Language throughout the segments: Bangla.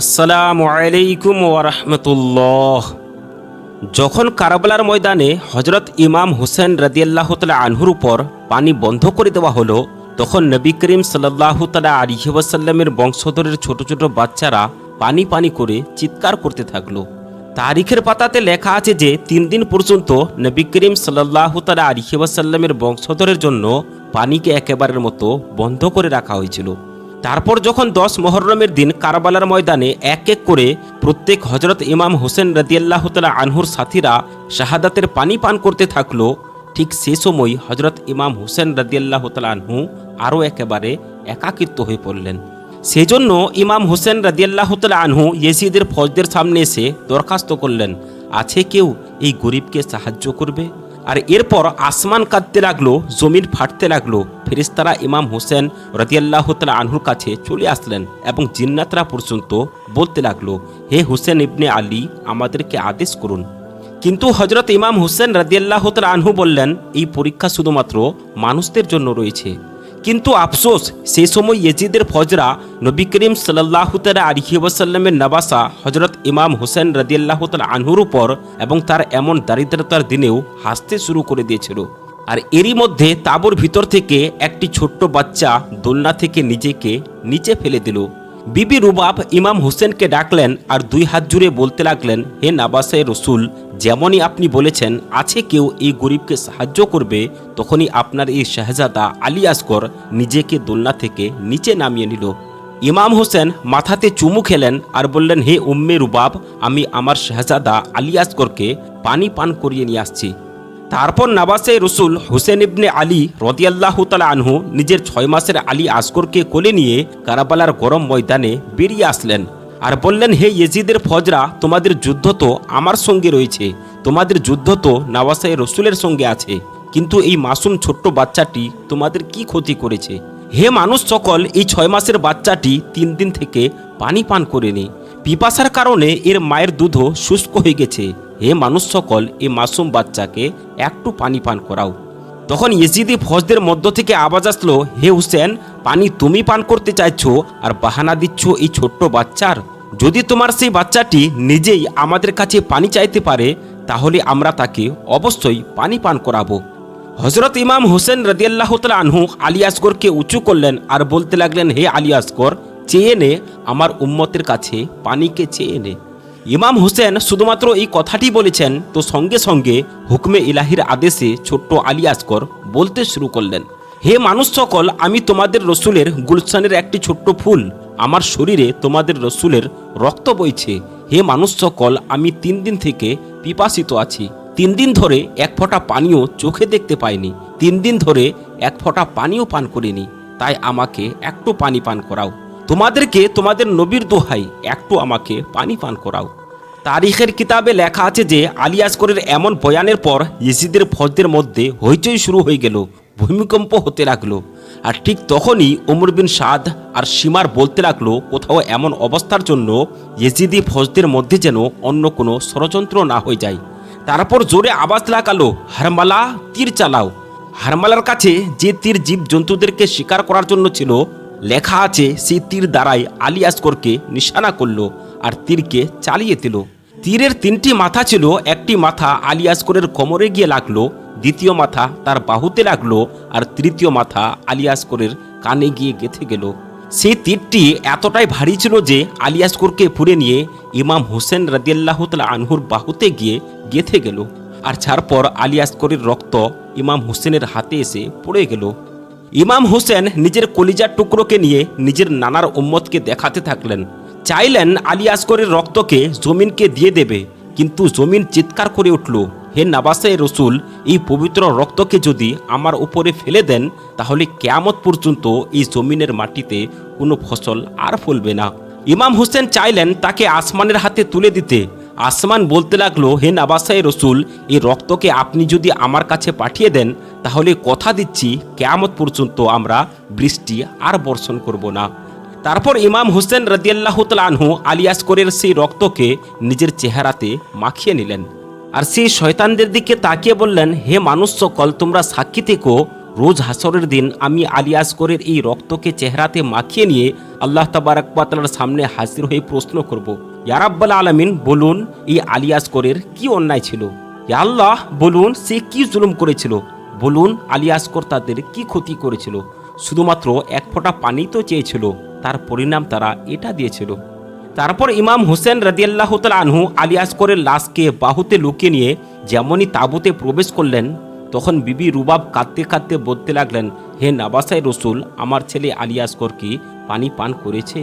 আসসালামু আলাইকুম ওরহমতুল্লাহ যখন কারাবালার ময়দানে হজরত ইমাম হুসেন রাদিয়াল্লাহ তালা আনহুর উপর পানি বন্ধ করে দেওয়া হলো, তখন নবী করিম সাল্লাহ তালা আলিহাসাল্লামের বংশধরের ছোট ছোট বাচ্চারা পানি পানি করে চিৎকার করতে থাকল। তারিখের পাতাতে লেখা আছে যে, তিন দিন পর্যন্ত নবী করিম সাল্লাহ তালা আলিহাসাল্লামের বংশধরের জন্য পানিকে একেবারের মতো বন্ধ করে রাখা হয়েছিল। তারপর যখন দশ মহরমের দিন কারবালার ময়দানে এক এক করে প্রত্যেক হজরত ইমাম হোসেন রাদিয়াল্লাহ তালা আনহুর সাথীরা শাহাদাতের পানি পান করতে থাকল, ঠিক সে সময় হজরত ইমাম হোসেন রাদিয়াল্লাহ তালা আনহু আরও একেবারে একাকিত্ব হয়ে পড়লেন। সেজন্য ইমাম হোসেন রাদিয়াল্লাহ তালা আনহু ইয়েসিদের ফজদের সামনে এসে দরখাস্ত করলেন, আছে কেউ এই গরিবকে সাহায্য করবে? আর এরপর আসমান কাঁদতে লাগল, জমিন ফাটতে লাগল। ফেরিস্তারা ইমাম হোসেন রতিয়াল্লাহ তালা আনহুর কাছে চলে আসলেন এবং জিন্নাতরা পর্যন্ত বলতে লাগল, হে হোসেন ইবনে আলী, আমাদেরকে আদেশ করুন। কিন্তু হজরত ইমাম হোসেন রাদিয়াল্লাহ তালা আনহু বললেন, এই পরীক্ষা শুধুমাত্র মানুষদের জন্য রয়েছে। কিন্তু আফসোস, সেই সময় ইয়েজিদের ফজরা নবী করিম সাল্লাহ তালা আলহি নবাসা হজরত ইমাম হোসেন রদিয়াল্লাহ তাল আনহুর উপর এবং তার এমন দারিদ্রতার দিনেও হাসতে শুরু করে দিয়েছিল। আর এরই মধ্যে তাবুর ভিতর থেকে একটি ছোট্ট বাচ্চা দোলনা থেকে নিজেকে নিচে ফেলে দিল। বিবি রুবাব ইমাম হোসেনকে ডাকলেন আর দুই হাত জুড়ে বলতে লাগলেন, হে নাবাসে রসুল, যেমনই আপনি বলেছেন, আছে কেউ এই গরিবকে সাহায্য করবে, তখনই আপনার এই শাহজাদা আলী আসগর নিজেকে দোলনা থেকে নিচে নামিয়ে নিল। ইমাম হোসেন মাথাতে চুমু খেলেন আর বললেন, হে উম্মে রুবাব, আমি আমার শাহজাদা আলী আসগরকে পানি পান করিয়ে নিয়ে আসছি। তারপর নাবাসে রসুল হুসেন ইবনে আলী রদিয়াল্লাহ তালা আনহু নিজের ছয় মাসের আলী আসগরকে কোলে নিয়ে কারাবালার গরম ময়দানে বেরিয়ে আসলেন আর বললেন, হে ইয়েজিদের ফজরা, তোমাদের যুদ্ধ তো আমার সঙ্গে রয়েছে। তোমাদের যুদ্ধ তো নাবাসে রসুলের সঙ্গে আছে। কিন্তু এই মাসুম ছোট্ট বাচ্চাটি তোমাদের কি ক্ষতি করেছে? হে মানুষ সকল, এই ছয় মাসের বাচ্চাটি তিন দিন থেকে পানি পান করেনি। পিপাসার কারণে এর মায়ের দুধও শুষ্ক হয়ে গেছে। হে মানুষ সকল এই মাসুম বাচ্চাকে একটু পানি পান করাও। তখন ইয়েজিদি ফজদের মধ্য থেকে আওয়াজ আসলো, হে হুসেন, পানি তুমি পান করতে চাইছো আর বাহানা দিচ্ছ এই ছোট্ট বাচ্চার? যদি তোমার সেই বাচ্চাটি নিজেই আমাদের কাছে পানি চাইতে পারে, তাহলে আমরা তাকে অবশ্যই পানি পান করাবো। হজরত ইমাম হোসেন রদিয়াল্লাহ তালা আনহু আলী আসগরকে উঁচু করলেন আর বলতে লাগলেন, হে আলী আসগর, চেয়ে নে, আমার উম্মতের কাছে পানিকে চেয়ে নে। ইমাম হোসেন শুধুমাত্র এই কথাটি বলেছেন, তো সঙ্গে সঙ্গে হুকমে ইলাহির আদেশে ছোট্ট আলী আসগর বলতে শুরু করলেন, হে মানুষ সকল, আমি তোমাদের রসুলের গুলশানের একটি ছোট্ট ফুল, আমার শরীরে তোমাদের রসুলের রক্ত বইছে। হে মানুষ সকল, আমি তিন দিন থেকে পিপাসিত আছি। তিন দিন ধরে এক ফোঁটা পানিও চোখে দেখতে পাইনি। তিন দিন ধরে এক ফোঁটা পানিও পান করিনি। তাই আমাকে একটু পানি পান করাও। তোমাদেরকে তোমাদের নবীর দোহাই, একটু আমাকে পানি পান করাও। তারিখের কিতাবে লেখা আছে যে, আলী আসগরের এমন বয়ানের পর ইসিদের ফজদের মধ্যে হইচই শুরু হয়ে গেল, ভূমিকম্প হতে লাগল। আর ঠিক তখনই ওমর বিন সাদ আর সীমার বলতে লাগল, কোথাও এমন অবস্থার জন্য ইয়েজিদি ফজদের মধ্যে যেন অন্য কোনো ষড়যন্ত্র না হয়ে যায়। তারপর জোরে আওয়াজ লাগালো, হারমালা, তীর চালাও। হারমালার কাছে যে তীর জীব জন্তুদেরকে শিকার করার জন্য ছিল লেখা আছে সেই তীর দ্বারাই আলী আসগরকে নিশানা করল আর তীরকে চালিয়ে দিল। তীরের তিনটি মাথা ছিল, একটি মাথা আলী আসগরের কোমরে গিয়ে লাগল, দ্বিতীয় মাথা তার বাহুতে লাগল আর তৃতীয় মাথা আলী আসগরের কানে গিয়ে গেথে গেল। সেই তীরটি এতটাই ভারী ছিল যে আলী আসগরকে ফুরে নিয়ে ইমাম হোসেন রাদিয়াল্লাহতলা আনহুর বাহুতে গিয়ে গেথে গেল। আর তারপর আলী আসগরের রক্ত ইমাম হোসেনের হাতে এসে পড়ে গেল। ইমাম হোসেন নিজের কলিজার টুকরোকে নিয়ে নিজের নানার উম্মতকে দেখাতে থাকলেন। চাইলেন আলী আসগরের রক্তকে জমিনকে দিয়ে দেবে, কিন্তু জমিন চিৎকার করে উঠল, হে নাবাসে রসুল, এই পবিত্র রক্তকে যদি আমার উপরে ফেলে দেন, তাহলে কেয়ামত পর্যন্ত এই জমিনের মাটিতে কোনো ফসল আর ফলবে না। ইমাম হোসেন চাইলেন তাকে আসমানের হাতে তুলে দিতে আসমান বলতে লাগল, হে নাবাসাই রসুল, এই রক্তকে আপনি যদি আমার কাছে পাঠিয়ে দেন, তাহলে কথা দিচ্ছি, কেয়ামত পর্যন্ত আমরা বৃষ্টি আর বর্ষণ করব না। তারপর ইমাম হোসেন রদিয়াল্লাহ আনহু আলিয়াসকরের সেই রক্তকে নিজের চেহারাতে মাখিয়ে নিলেন। আর সেই শয়তানদের দিকে তাকিয়ে বললেন, হে মানুষ সকল, তোমরা সাক্ষী থেকো, রোজ হাসরের দিন আমি আলী আসগরের এই রক্তকে চেহারাতে মাখিয়ে নিয়ে আল্লাহ তাবারাকবাতালার সামনে হাজির হয়ে প্রশ্ন করব। ইয়ারাব্বাল আলমিন, বলুন, এই আলী আসগরের কি অন্যায় ছিল? আল্লাহ, বলুন, সে কি জুলুম করেছিল? বলুন, আলী আসগর তাদের কি ক্ষতি করেছিল? শুধুমাত্র এক ফোঁটা পানি তো চেয়েছিল, তার পরিণাম তারা এটা দিয়েছিল। তারপর ইমাম হোসেন রাদিয়াল্লাহ তাল আনহু আলী আসগরের লাশকে বাহুতে লুকিয়ে নিয়ে যেমনই তাঁবুতে প্রবেশ করলেন, তখন বিবি রুবাব কাঁদতে কাঁদতে বলতে লাগলেন, হে নাবাসাই রসুল, আমার ছেলে আলী আসগর কি পানি পান করেছে?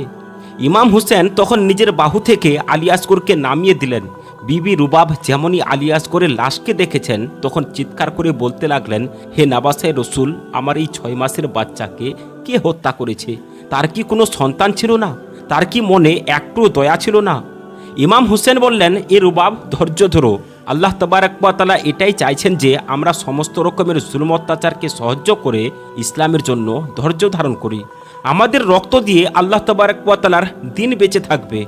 ইমাম হুসেন তখন নিজের বাহু থেকে আলী আসগরকে নামিয়ে দিলেন। বিবি রুবাব যেমনই আলী আসগরের লাশকে দেখেছেন, তখন চিৎকার করে বলতে লাগলেন, হে নাবাসাই রসুল, আমার এই ছয় মাসের বাচ্চাকে কে হত্যা করেছে? তার কি কোনো সন্তান ছিল না? তার কি মনে একটু দয়া ছিল না? ইমাম হুসেন বললেন, এ রুবাব, ধৈর্য ধরো। আল্লাহ তবারকবাতালা এটাই চাইছেন যে, আমরা সমস্ত রকমের জুলুম অত্যাচারকে সহ্য করে ইসলামের জন্য ধৈর্য ধারণ করি। আমাদের রক্ত দিয়ে আল্লাহ তবারকবাতালার দিন বেঁচে থাকবে।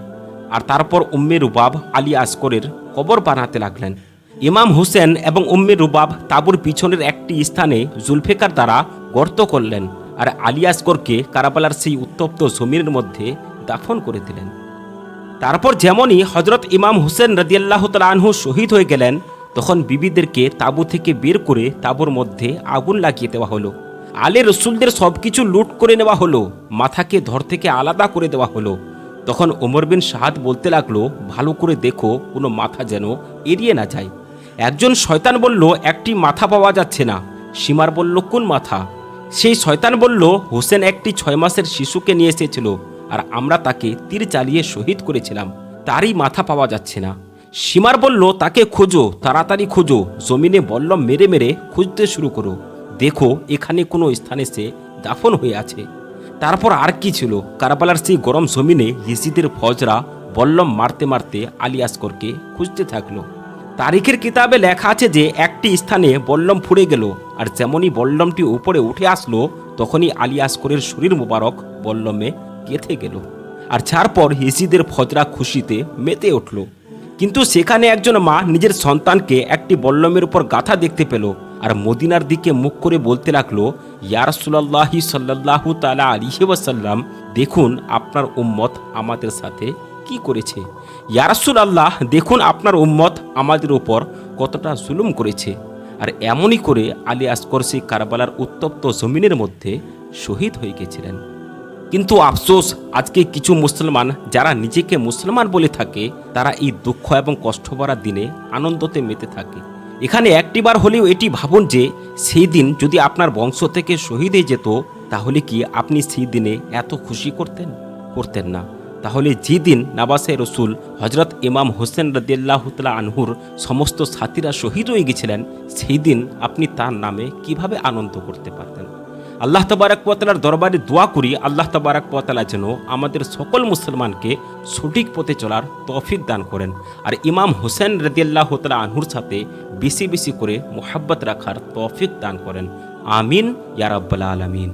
আর তারপর উম্মে রুবাব আলী আসকরের কবর বানাতে লাগলেন। ইমাম হুসেন এবং উম্মে রুবাব তাবুর পিছনের একটি স্থানে জুলফেকার দ্বারা গর্ত করলেন আর আলী আসগরকে কারাবালার সেই উত্তপ্ত জমিনের মধ্যে দাফন করে দিলেন। তারপর যেমনই হজরত ইমাম হুসেন রদিয়াল্লাহ আনহু শহীদ হয়ে গেলেন, তখন বিবিদেরকে তাঁবু থেকে বের করে তাঁবুর মধ্যে আগুন লাগিয়ে দেওয়া হলো। আলে রসুলদের সব কিছু লুট করে নেওয়া হলো, মাথাকে ধর থেকে আলাদা করে দেওয়া হলো। তখন ওমর বিন শাহাদ বলতে লাগল, ভালো করে দেখো, কোনো মাথা যেন এড়িয়ে না যায়। একজন শয়তান বলল, একটি মাথা পাওয়া যাচ্ছে না। সীমার বলল, কোন মাথা? সেই শয়তান বলল, হোসেন একটি ছয় মাসের শিশুকে নিয়ে এসেছিল, আর আমরা তাকে তীর চালিয়ে শহীদ করেছিলাম। তারই মাথা পাওয়া যাচ্ছে না। সীমার বলল, তাকে খোঁজো, তাড়াতাড়ি খোঁজো। জমিনে বল্লম মেরে মেরে খুঁজতে শুরু করো। দেখো, এখানে কোনো স্থানে সে দাফন হয়ে আছে। তারপর আর কি ছিল? কারবালার সেই গরম জমিনে হিসিদের ফজরা বল্লম মারতে মারতে আলী আসকরকে খুঁজতে থাকল। তারিখের কিতাবে লেখা আছে যে, একটি স্থানে বল্লম ফুড়ে গেল আর যেমনই বল্লমটি উপরে উঠে আসলো, তখনই আলী আসকরের শরীর মোবারক বল্লমে গেথে গেল আর তারপর হিসিদের ফজরা খুশিতে মেতে উঠল। কিন্তু সেখানে একজন মা নিজের সন্তানকে একটি বল্লমের উপর গাথা দেখতে পেল। আর মদিনার দিকে মুখ করে বলতে লাগল ইয়ারসুল্লাহি সাল্লাহ তালা আলিহি ওয়াসাল্লাম, দেখুন আপনার উম্মত আমাদের সাথে কি করেছে। ইয়ারসুল আল্লাহ দেখুন আপনার উম্মত আমাদের উপর কতটা জুলুম করেছে। আর এমনই করে আলী আসকর সেই কারবালার উত্তপ্ত জমিনের মধ্যে শহীদ হয়ে গেছিলেন। কিন্তু আফসোস, আজকে কিছু মুসলমান যারা নিজেকে মুসলমান বলে থাকে, তারা এই দুঃখ এবং কষ্ট ভরা দিনে আনন্দতে মেতে থাকে। এখানে একটিবার হলেও এটি ভাবুন যে সেই দিন যদি আপনার বংশ থেকে শহীদ হয়ে যেত, তাহলে কি আপনি সেই দিনে এত খুশি করতেন? করতেন না। তাহলে যে দিন নাবাসে রসুল হজরত ইমাম হোসেন রদিয়াল্লাহতলা আনহুর সমস্ত সাথীরা শহীদ হয়ে গেছিলেন, সেই দিন আপনি তার নামে কীভাবে আনন্দ করতে পারতেন? আল্লাহ তবারকপতালার দরবারে দোয়া করি, আল্লাহ তবারকপতালা যেন আমাদের সকল মুসলমানকে সঠিক পথে চলার তৌফিক দান করেন। আর ইমাম হোসেন রদিয়াল্লাহ তালা আনহুর সাথে বেশি বেশি করে মোহাব্বত রাখার তৌফিক দান করেন। আমিন ইয়ারাব্বাল আলমিন।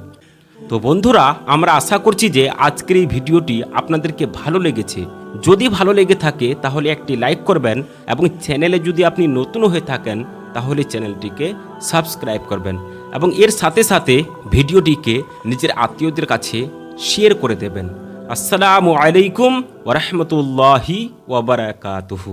তো বন্ধুরা, আমরা আশা করছি যে আজকের এই ভিডিওটি আপনাদেরকে ভালো লেগেছে। যদি ভালো লেগে থাকে, তাহলে একটি লাইক করবেন এবং চ্যানেলে যদি আপনি নতুন হয়ে থাকেন তাহলে চ্যানেলটিকে সাবস্ক্রাইব করবেন এবং এর সাথে সাথে ভিডিওটিকে নিজের আত্মীয়দের কাছে শেয়ার করে দেবেন। আসসালামু আলাইকুম ওরহমতুল্লাহি ওবরাকাতুহু